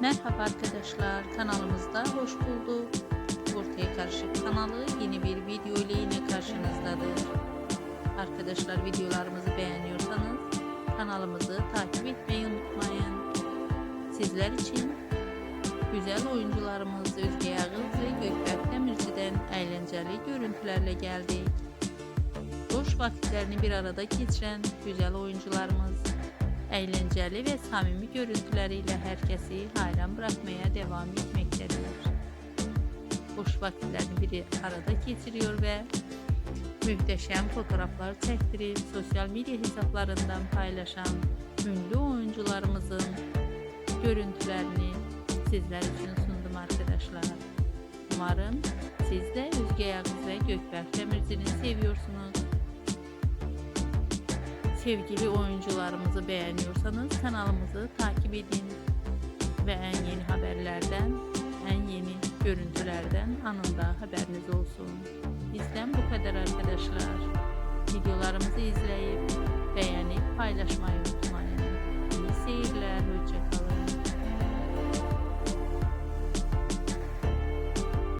Merhaba arkadaşlar kanalımızda hoş bulduk. Ortaya Karışık kanalı yeni bir video ile yine karşınızdadır. Arkadaşlar videolarımızı beğeniyorsanız kanalımızı takip etmeyi unutmayın. Sizler için güzel oyuncularımız Özge Yağız ve Gökberk Demirci'den eğlenceli görüntülerle geldik. Boş vakitlerini bir arada geçiren güzel oyuncularımız eğlenceli ve samimi görüntüleriyle herkesi hayran bırakmaya devam etmektedir. Boş vakitlerini bir arada geçiriyor ve muhteşem fotoğraflar çektirip sosyal medya hesaplarından paylaşan ünlü oyuncularımızın görüntülerini sizler için sundum arkadaşlar. Umarım siz de Özge Yağız ve Gökberk Demirci'ni seviyorsunuz. Sevgili oyuncularımızı beğeniyorsanız kanalımızı takip edin ve en yeni haberlerden, en yeni görüntülerden anında haberiniz olsun. Bizden bu kadar arkadaşlar. Videolarımızı izleyip beğenip paylaşmayı